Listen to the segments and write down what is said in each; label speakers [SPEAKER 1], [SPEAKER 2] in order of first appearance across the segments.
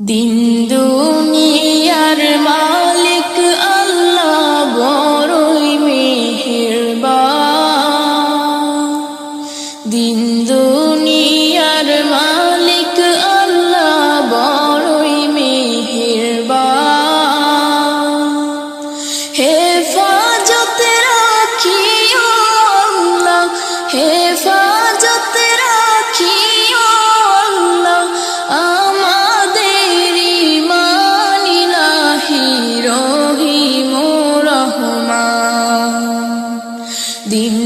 [SPEAKER 1] দিন দিন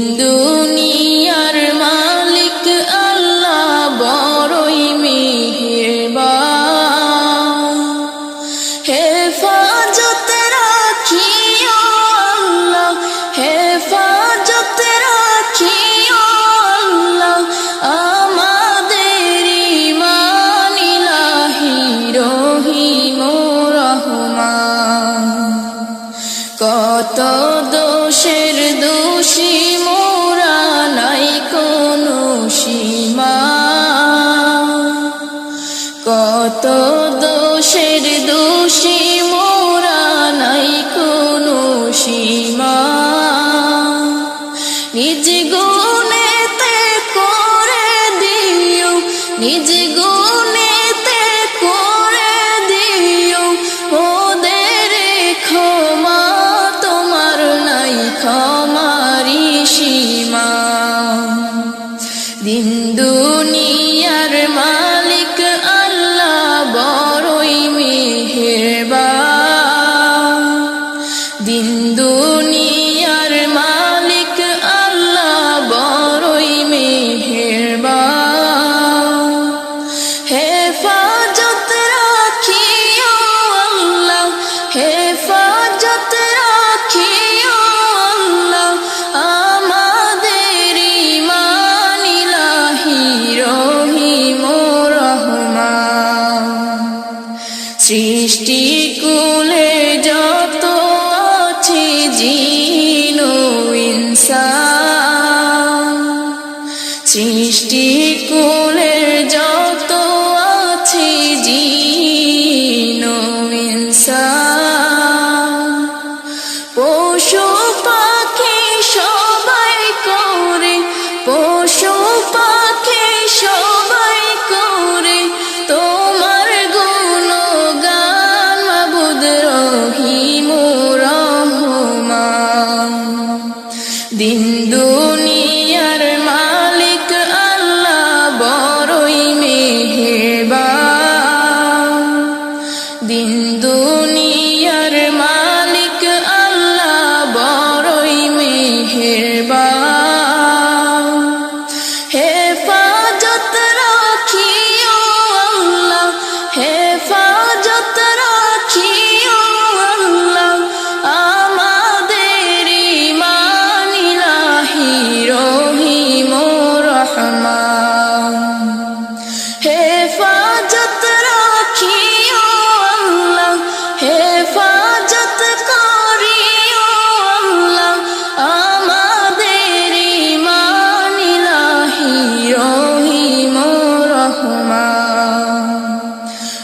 [SPEAKER 1] দোষের দোষী মোরা নাই কোনো সীমা। কত দোষের দোষী মোরা নাই কোনো সীমা। নিজ গুণেতে করে দিও, নিজ দুনিয়ার মা সৃষ্টি কুলের যত আছে জিনো ইনসান পশু পাখি সবাই করে বিন্দু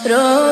[SPEAKER 1] pro